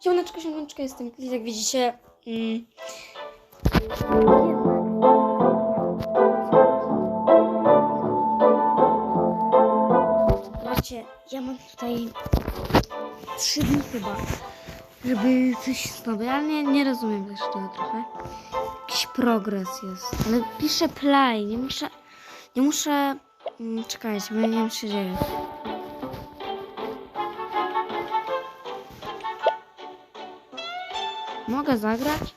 Siemaneczko, siemaneczko, jestem Klis, jak widzicie. Mm. Zobaczcie, ja mam tutaj trzy dni chyba, żeby coś zdobyć, ale nie, nie rozumiem też tego trochę. Jakiś progres jest, ale piszę play, nie muszę, nie muszę, mm, czekajcie, bo nie wiem co się dzieje. Mogę zagrać?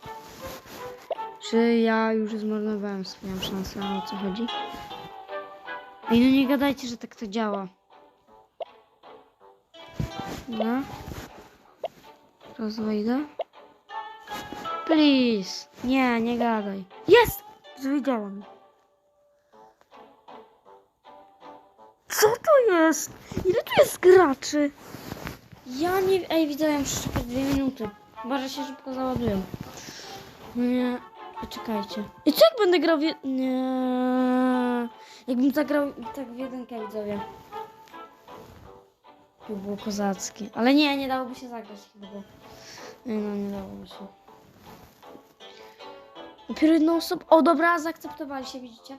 Czy ja już zmarnowałem swoją szansę, o co chodzi? Ej, no nie gadajcie, że tak to działa. No. Teraz wejdę. Please. Nie, nie gadaj. Jest! Zwiedziałem. Co to jest? Ile tu jest graczy? Ja nie... Ej, muszę czekać dwie minuty. Chyba, że się szybko załadują. Nie, poczekajcie. I co jak będę grał w... Nie. Jakbym zagrał tak w jedynkę, widzowie. To by było kozackie. Ale nie, nie dałoby się zagrać chyba. Nie no, nie dałoby się. Dopiero jedną osobę... O, dobra, zaakceptowali się, widzicie?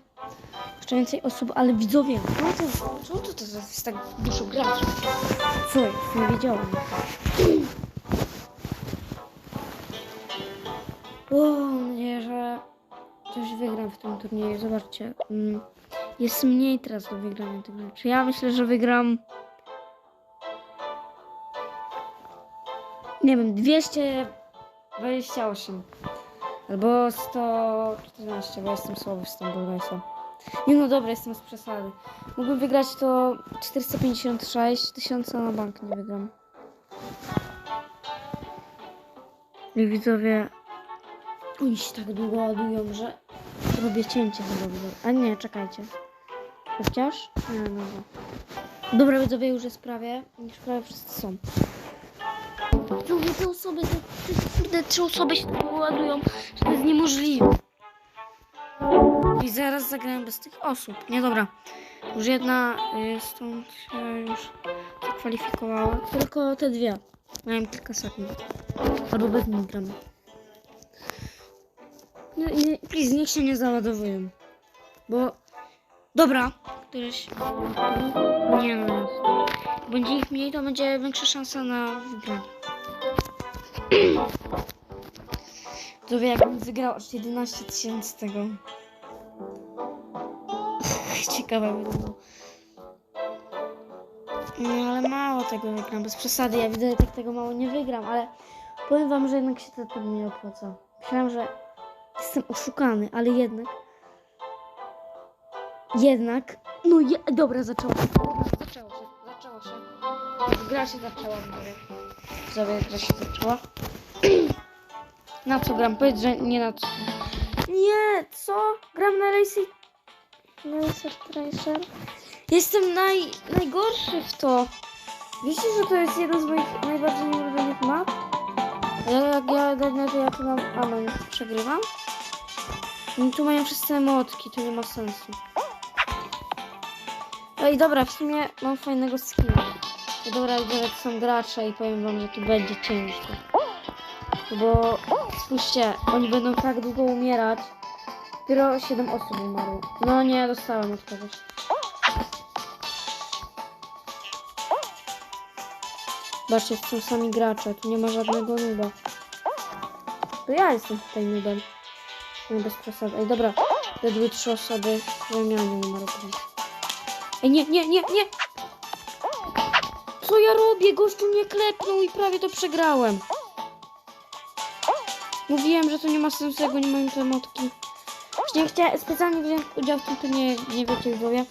Jeszcze więcej osób, ale widzowie, no to, czemu to, to jest tak dużo graczy? Co? Nie wiedziałam. Mam nadzieję, że coś wygram w tym turnieju. Zobaczcie. mm, Jest mniej teraz do wygrania tego. Czy ja myślę, że wygram. Nie wiem, 228. Albo 114, bo jestem słaby w Stumble Nie no dobra, jestem z przesady. Mógłbym wygrać to 456 tysiąca na bank nie wygram. I widzowie, oni się tak długo ładują, że robię cięcie chyba. A nie, czekajcie. Chociaż? Nie, dobra. Dobra, widzowie, już jest prawie. Już prawie wszyscy są. Widzowie, te osoby, te, te trzy osoby się tak ładują, że to jest niemożliwe. I zaraz zagrałem bez tych osób. Nie, dobra. Już jedna y, stąd się już zakwalifikowała. Tylko te dwie. Miałem kilka sekund. Albo bez nich. Nie, please, niech się nie załadowują. Bo... Dobra. Któryś... Nie no. Będzie ich mniej, to będzie większa szansa na wygranie. To wie, jakbym wygrał aż 11 tysięcy tego. Ciekawe by było. No ale mało tego wygram, bez przesady. Ja widzę, że tak tego mało nie wygram, ale powiem wam, że jednak się to nie opłaca. Myślałem, że jestem oszukany, ale jednak. Jednak. No je, dobra, zaczęło się. Dobra, zaczęło się, zaczęło się. Gra się zaczęła, mówię. Sobie gra się zaczęła. Na co gram? Powiedz, że nie na co. Nie, co? Gram na Racer... Racer Tracer? Jestem naj, najgorszy w to. Wiecie, że to jest jeden z moich najbardziej nieulubionych map? Ja, jak ja dawno to ja mam amen. Przegrywam? I tu mają wszyscy emotki, to nie ma sensu. Ej, dobra, w sumie mam fajnego skina. No dobra, to są gracze i powiem wam, że tu będzie ciężko. Bo spójrzcie, oni będą tak długo umierać. Dopiero 7 osób umarło. No nie, dostałem od kogoś. Zobaczcie, są sami gracze, tu nie ma żadnego nuba. To ja jestem tutaj nubem. No bez przesady. Ej, dobra. Te były trzy osoby, które miałem numer Ej, nie, nie, nie, nie! Co ja robię? Gościu mnie klepnął i prawie to przegrałem. Mówiłem, że to nie ma sensu, jak nie mają te emotki. Właśnie chciałem, specjalnie wziąłem udział w tym turnieju, nie wiecie widzowie,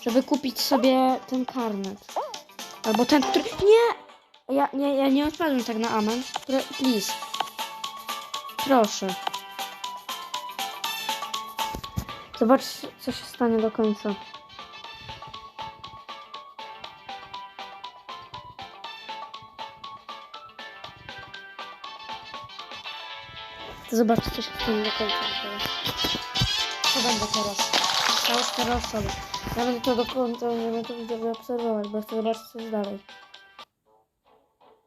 żeby kupić sobie ten karnet. Albo ten, który... Nie! Ja nie, ja nie odpadłem tak na amen. Please. Proszę. Zobacz, co się stanie do końca. Zobaczcie, co się stanie do końca teraz. Co będę teraz? Zostały cztery osoby. Ja będę to do końca, nie będę to widzowie obserwować, bo chcę zobaczyć, co jest dalej.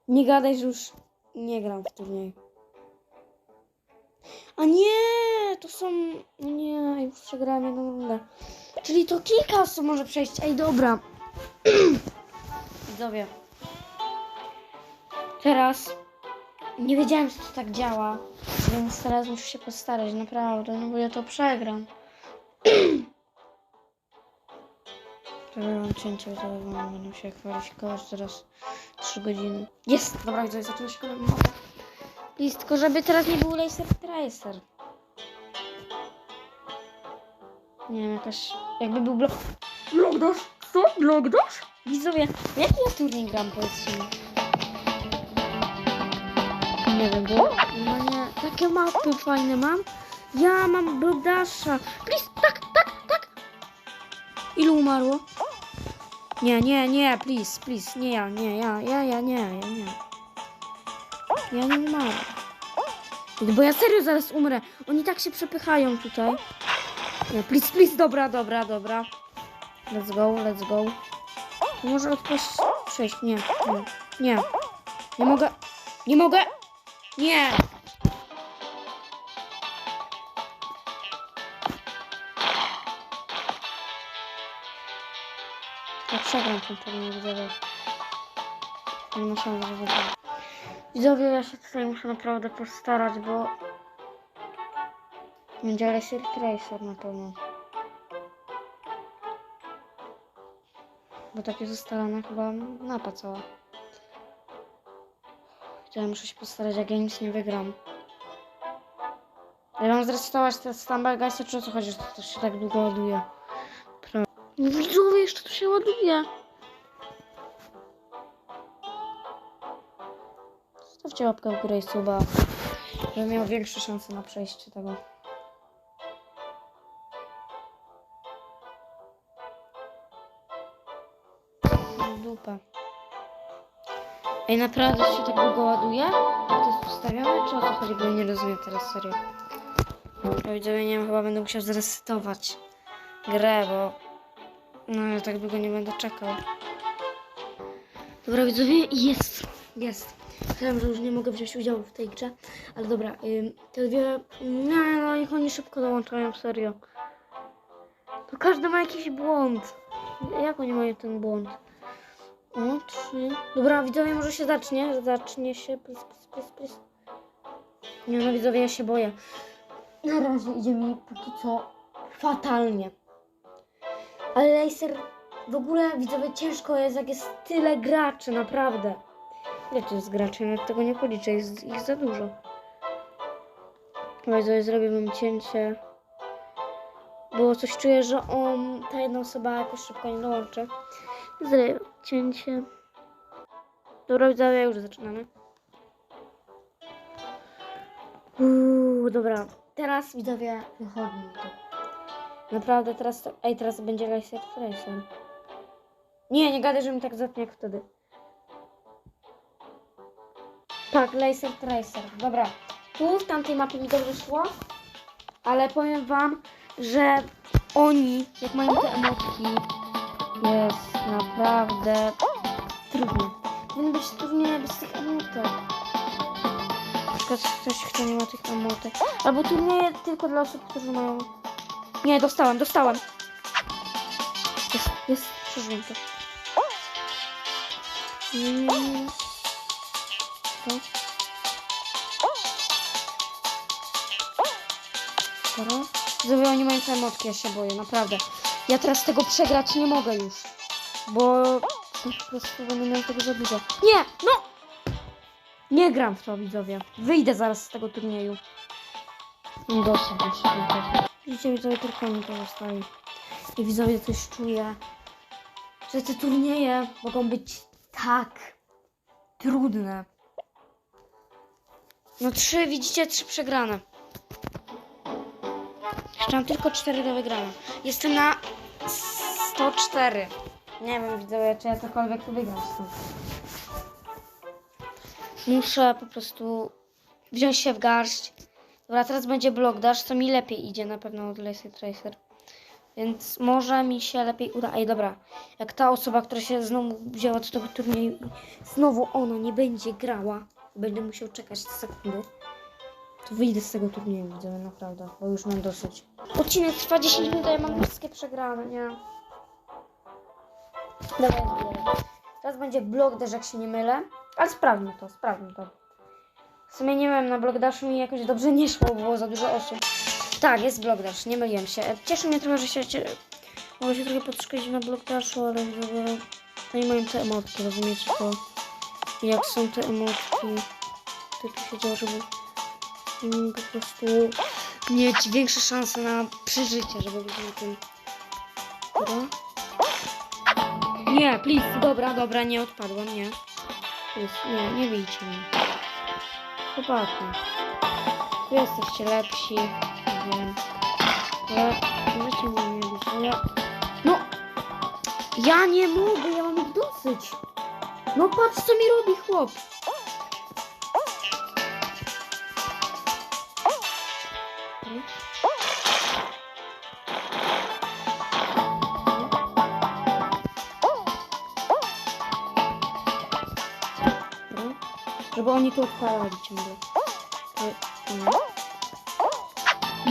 Nie gadaj, że już nie gram w turniej. A nie, to są... Nie, już przegrałem jedną rundę. Czyli to kilka osób może przejść. Ej, dobra. Widzowie. Teraz nie wiedziałem, że to tak działa, więc teraz muszę się postarać, naprawdę, no bo ja to przegram. Przegrałam cięcie, to będę się chwalić kogoś teraz 3 godziny. Jest! Dobra, widzę, zaczyna się kolejny. Please, tylko żeby teraz nie był Laser Tracer. Nie wiem, jakaś... Jakby był blok... Blok dash? Co? Blok dash? Widzowie, jaki ja turniej gram, powiedzcie mi? Nie wiem, bo normalnie takie mapy fajne mam. Ja mam blok dasha. Please, tak, tak, tak. Ilu umarło? Nie, nie, nie, please, please, nie ja, nie ja, ja, ja, nie, ja, nie. Ja nie umarłem. Bo ja serio zaraz umrę. Oni tak się przepychają tutaj. Nie, please, please, dobra, dobra, dobra. Let's go, let's go. Może odpaść przejść. Nie, nie, nie. Nie mogę. Nie mogę. Nie. Ja przegram ten turniej, widzowie. Nie szans, że. Widzowie, ja się tutaj muszę naprawdę postarać, bo... Będzie Laser Tracer na pewno. Bo tak jest ustalona chyba mapa cała. Ja muszę się postarać, jak ja nic nie wygram. Ja mam zresetować te standby guysy, czy o co chodzi, że to się tak długo ładuje? No Widzowie, jeszcze to się ładuje. Zostawcie łapkę w górę i suba, żebym miał większe szanse na przejście tego. Ej, naprawdę się tak długo ładuje? To jest ustawione, czy o co chodzi? Bo nie rozumiem teraz, serio. Ja widzowie, nie wiem, chyba będę musiał zresetować grę, bo... No, ja tak długo nie będę czekał. Dobra, widzowie, jest, jest. Myślałem, że już nie mogę wziąć udziału w tej grze, ale dobra, ym, te dwie... Nie, no, niech oni szybko dołączają, serio. To każdy ma jakiś błąd. Jak oni mają ten błąd? O, trzy. Dobra, widzowie, może się zacznie. Zacznie się. Plis, plis, plis. Nie no, widzowie, ja się boję. Na razie idzie mi póki co fatalnie. Ale laser w ogóle, widzowie, ciężko jest, jak jest tyle graczy, naprawdę. Ile to jest graczy? Jak tego nie policzę, jest ich za dużo. Widzowie, zrobię wam cięcie. Bo coś czuję, że on, ta jedna osoba jakoś szybko nie dołączy. Zrobię cięcie. Dobra, widzowie, już zaczynamy. Uuu, dobra. Teraz widzowie wychodzi mi. Naprawdę teraz. Ej, teraz będzie Laser Tracer. Nie, nie gadaj, że mi tak zatnie jak wtedy. Tak, Laser Tracer. Dobra. Tu w tamtej mapie mi dobrze szło. Ale powiem wam, że oni, jak mają te emotki, jest naprawdę trudne. Powinny być turnieje bez tych emotek. Na przykład ktoś, kto nie ma tych emotek. Albo turnieje tylko dla osób, którzy mają... Nie, dostałem, dostałem. Jest, jest, przeżyłem to. Co? Dobra. Widzowie, oni mają te emotki, ja się boję, naprawdę. Ja teraz tego przegrać nie mogę już. Bo po prostu będę miał tego za dużo. Nie! No! Nie gram w to, widzowie. Wyjdę zaraz z tego turnieju. Nie dosyć już. widzowie. Widzicie, widzowie, tylko mi to zostaje. I widzowie coś czuję, że te turnieje mogą być tak trudne. No trzy, widzicie, trzy przegrane. Jeszcze mam tylko 4 do wygrania. Jestem na 104. Nie wiem, widzowie, czy ja cokolwiek tu wygram stąd. Muszę po prostu wziąć się w garść. Dobra, teraz będzie block dash, co mi lepiej idzie na pewno od Laser Tracer. Więc może mi się lepiej uda. Ej, dobra. Jak ta osoba, która się znowu wzięła do tego turnieju znowu ona nie będzie grała, będę musiał czekać sekundy, to wyjdę z tego turnieju, widzę naprawdę, bo już mam dosyć. Odcinek trwa 10 minut, a ja mam wszystkie przegrane, nie? Dobra. Teraz będzie blok jak się nie mylę. Ale sprawdźmy to, sprawdźmy to. W nie na blok daszu jakoś dobrze nie szło, bo było za dużo osób. Tak, jest blok dash, nie myliłem się. Cieszy mnie trochę, że się... Mogę się trochę podszkolić na blok ale widzowie... No i mają te emotki, rozumiecie to? Jak są te emotki, to tu się dzieje, żeby po prostu mieć większe szanse na przeżycie, żeby być na tym... Dobra? Nie, please, dobra, dobra, nie odpadłam, nie. Please, nie, nie bijcie mnie. Chłopaki. Wy jesteście lepsi, wiem. Ale możecie mnie nie bić, ale... No! Ja nie mogę, ja mam ich dosyć. No patrz, co mi robi chłop. Żeby oni tu odpalali ciągle. To- nie.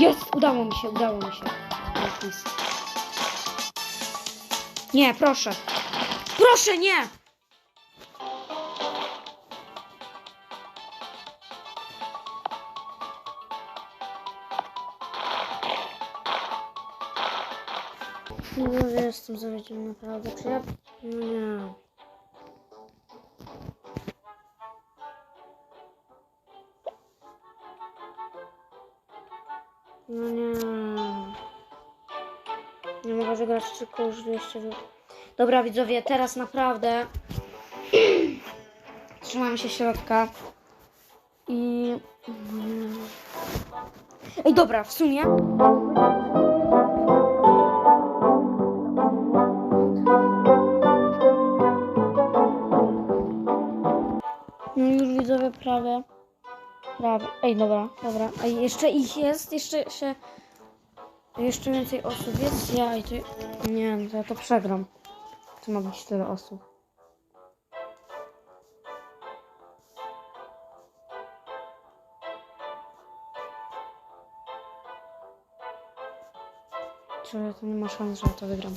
Jest! Udało mi się, udało mi się. Please. Nie, proszę. Proszę, nie! No ja jestem zawiedziony naprawdę. Czy ja... No nie. Tylko już 200. wy- Dobra widzowie, teraz naprawdę trzymamy się środka. I... Ej, dobra, w sumie... No już widzowie prawie. Prawie. Ej, dobra, dobra. A jeszcze ich jest, jeszcze się... Jeszcze więcej osób jest. Ja i to... Nie, no to ja to przegram. To ma być tyle osób. Czy to nie ma szans, że ja to wygram.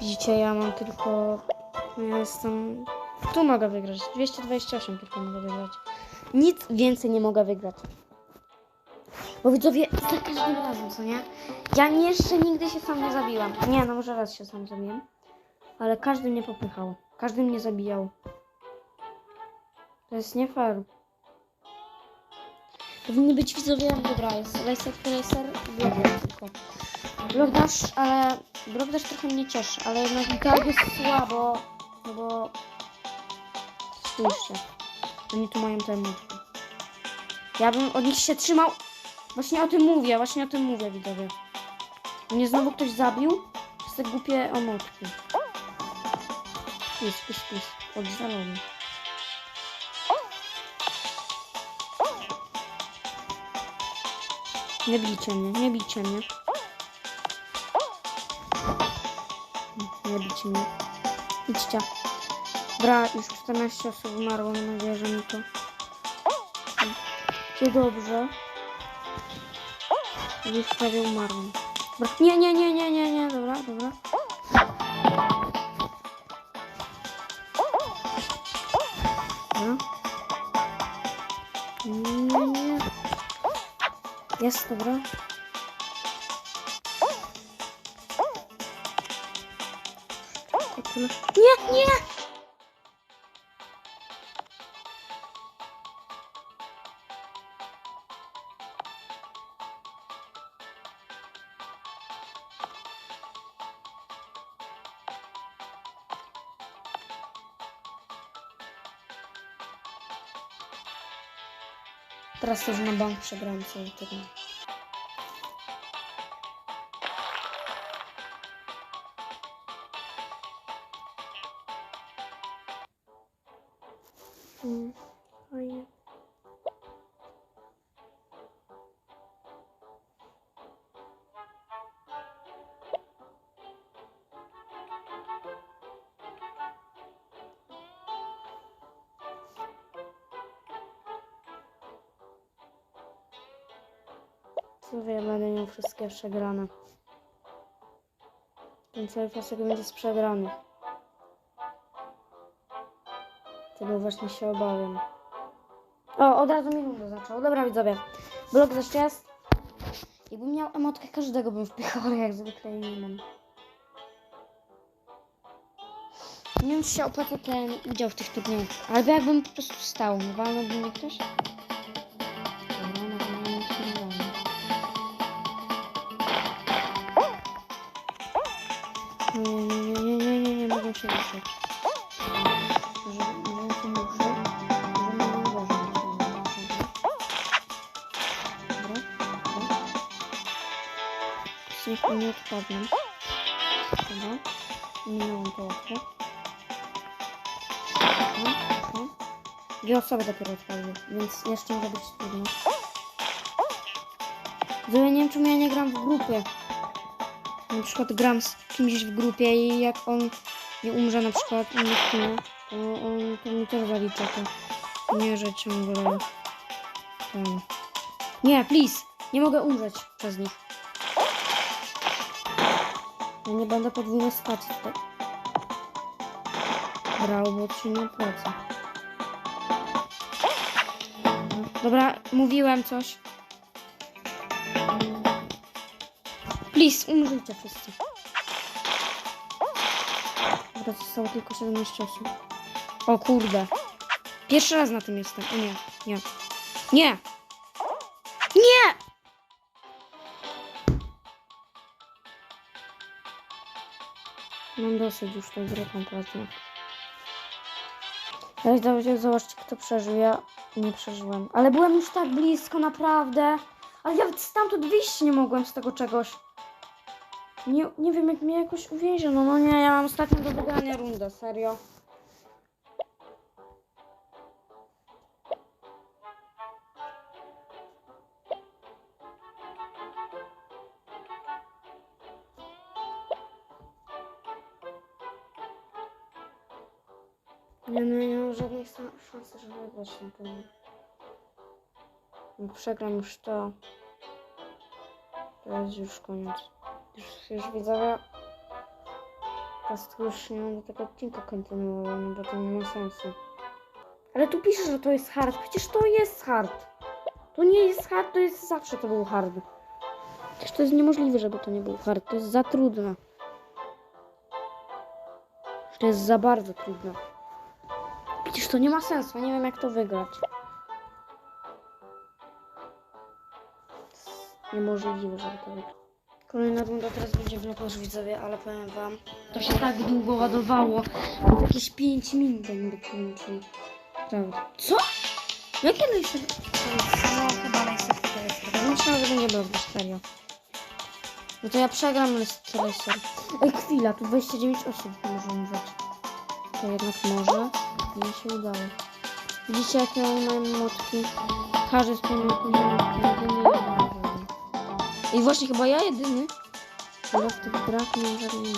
Widzicie, ja mam tylko... Ja jestem... Tu mogę wygrać. 228 tylko mogę wygrać. Nic więcej nie mogę wygrać. Bo widzowie, za każdym razem, co nie? Ja nie- jeszcze nigdy się sam nie zabiłam. Nie, no może raz się sam zabiłem. Ale każdy mnie popychał. Każdy mnie zabijał. To jest nie fair. Powinny być widzowie, dobra, jest Racer Racer i Blockdash tylko. Blockdash, ale Blockdash trochę mnie cieszy, ale jednak tak jest słabo, no bo spójrzcie, oni tu mają te emotki. Ja bym od nich się trzymał, właśnie o tym mówię, właśnie o tym mówię widzowie. Mnie znowu ktoś zabił przez te głupie emotki. Pis, pis, pis, oddalony. Nie bijcie mnie, nie bijcie mnie. Nie bijcie mnie. Idźcie. Dobra, już 14 osób umarło, mam nadzieję, że mi to... Czy dobrze? Już prawie umarłam. Dobra. Nie, nie, nie, nie, nie, nie, nie! Teraz też na bank przegrałem cały turniej. Co wie, będę miał wszystkie przegrane. Ten cały pasek będzie z przegranych. Tego właśnie się obawiam. O, od razu mi rundę zaczął. Dobra widzowie. Blok jeszcze jest. Jakbym miał emotkę każdego bym wpychał, ale jak zwykle nie mam. Nie wiem, czy się opłaca ten udział w tych turniejach. Albo jakbym po prostu stał. Nie walnąłby mnie ktoś? Mi nie odpadną. Dobra. Dobra, dobra. Dwie osoby dopiero odpadły, więc jeszcze może być trudno. Że ja nie wiem, czemu ja nie gram w grupie. Na przykład gram z kimś w grupie i jak on nie umrze na przykład w teamie, to on to mi też zalicza to. Nie, że ciągle ten. Nie, please! Nie mogę umrzeć przez nich. Ja nie będę podwójnej spacji tutaj. Brał, bo się nie opłaca. Dobra, mówiłem coś. Please, umrzyjcie wszyscy. Dobra, zostało tylko 17 osób. O kurde. Pierwszy raz na tym jestem. O nie, nie. Nie! Nie! Mam dosyć już tej gry kompletnie. Ale zobaczcie, zobaczcie, kto przeżył. Ja nie przeżyłem. Ale byłem już tak blisko, naprawdę. Ale ja stamtąd wyjść nie mogłem z tego czegoś. Nie, nie wiem, jak mnie jakoś uwięziono. No nie, ja mam ostatnią do wygrania rundę, serio. Nie, no nie mam żadnej szansy, żeby wygrać na tym. Jak przegram już to, to jest już koniec. Już, już widzowie, już nie będę tego odcinka kontynuował, bo to nie ma sensu. Ale tu pisze, że to jest hard. Przecież to jest hard. To nie jest hard, to jest zawsze to był hard. Przecież to jest niemożliwe, żeby to nie był hard. To jest za trudne. To jest za bardzo trudne. To nie ma sensu, nie wiem jak to wygrać. Niemożliwe, żeby to wygrać. Kolejna runda teraz będzie blokaż widzowie, ale powiem wam, to się tak długo ładowało. Jakieś 5 minut zanim dokończył. Prawda. Co? Jakie laser? No chyba. Ja myślałam, że będzie blokaż, serio. No to ja przegram laser. Ej, chwila, tu 29 osób może umrzeć. To jednak może. Nie się udało. Widzicie jakie oni mają młotki? Każdy z tym I właśnie chyba ja jedyny. Ale w tych grach nie mam żadnej.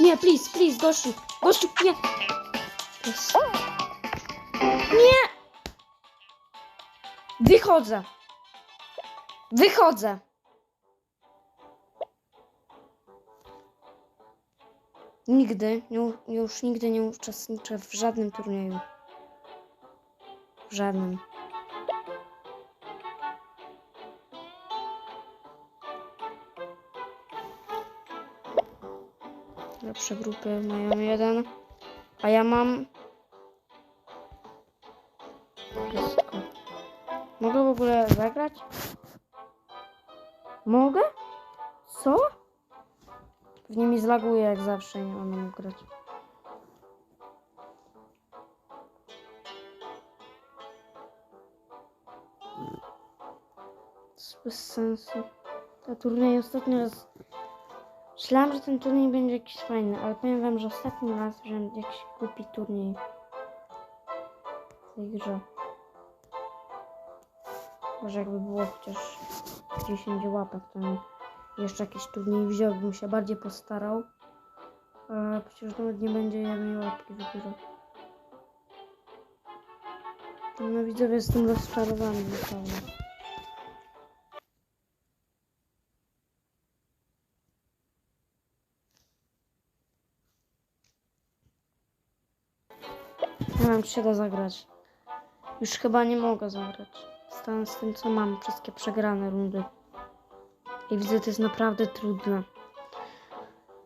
Nie, please, please, gościu. Gościu, nie. Yes. Nie! Wychodzę. Wychodzę. Nigdy, już nigdy nie uczestniczę w żadnym turnieju. W żadnym. Lepsze grupy mają jeden, a ja mam wszystko. Mogę w ogóle zagrać? Mogę? Co? Pewnie mi zlaguje jak zawsze, nie mam grać. Bez sensu. Ta turniej ostatnio raz... Myślałam, że ten turniej będzie jakiś fajny, ale powiem wam, że ostatni raz wziąłem jakiś głupi turniej w tej grze. Może jakby było chociaż 10 łapek, to bym jeszcze jakiś turniej wziął, bym się bardziej postarał. Ale przecież nawet nie będzie jednej łapki dopiero. No widzowie, jestem rozczarowany naprawdę. Nie wiem, czy się da zagrać. Już chyba nie mogę zagrać. Stanę z tym, co mam. Wszystkie przegrane rundy. I widzę, to jest naprawdę trudne.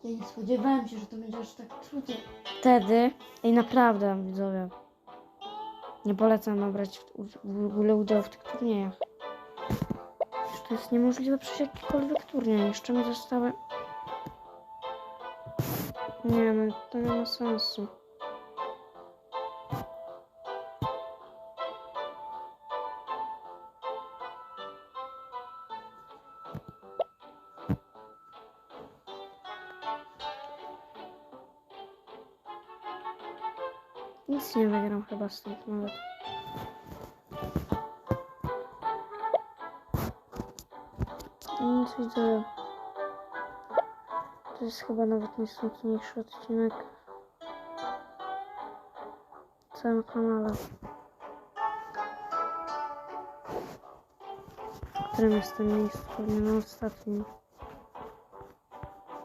Ja nie spodziewałem się, że to będzie aż tak trudne. Wtedy, i naprawdę, widzowie, nie polecam brać w, w ogóle udziału w tych turniejach. To jest niemożliwe przejść jakikolwiek turniej. Jeszcze mi zostały... Nie no, to nie ma sensu. Nic nie wygram chyba stąd nawet. Nic widzę. To jest chyba nawet najsmutniejszy odcinek w całym kanale. W którym jestem miejscu? Pewnie na ostatnim.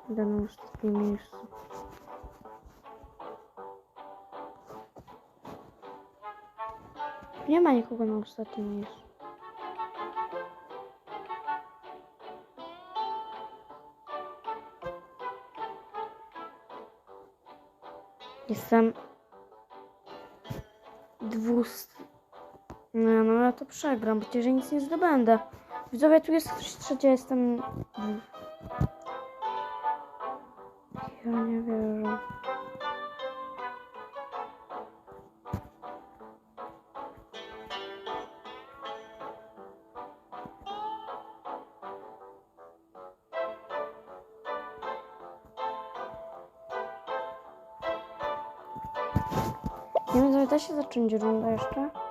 Idę na ostatnim miejscu. Nie ma nikogo na ostatnim miejscu. Jestem dwust... No, no ja to przegram, przecież ja nic nie zdobędę. Widzowie, tu jest ktoś trzeci, ja jestem... Ja nie wierzę. 6. rundayız da.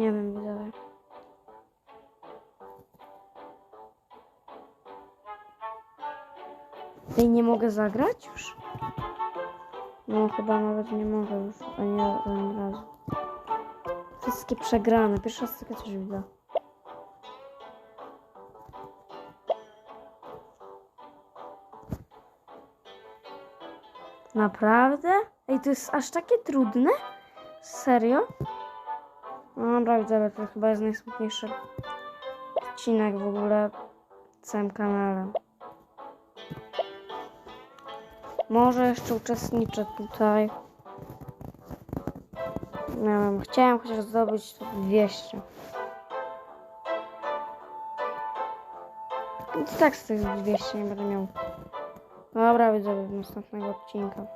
Nie wiem, widzowie. Tej nie mogę zagrać już? No chyba nawet nie mogę już ani, ani razu. Wszystkie przegrane. Pierwszy raz takie coś widzę. Naprawdę? Ej, to jest aż takie trudne? Serio? Dobra, widzowie, to chyba jest najsmutniejszy odcinek w ogóle w całym kanale. Może jeszcze uczestniczę tutaj. Nie wiem, chciałem chociaż zdobyć to 200. I tak z tych 200 nie będę miał. Dobra, widzowie, do następnego odcinka.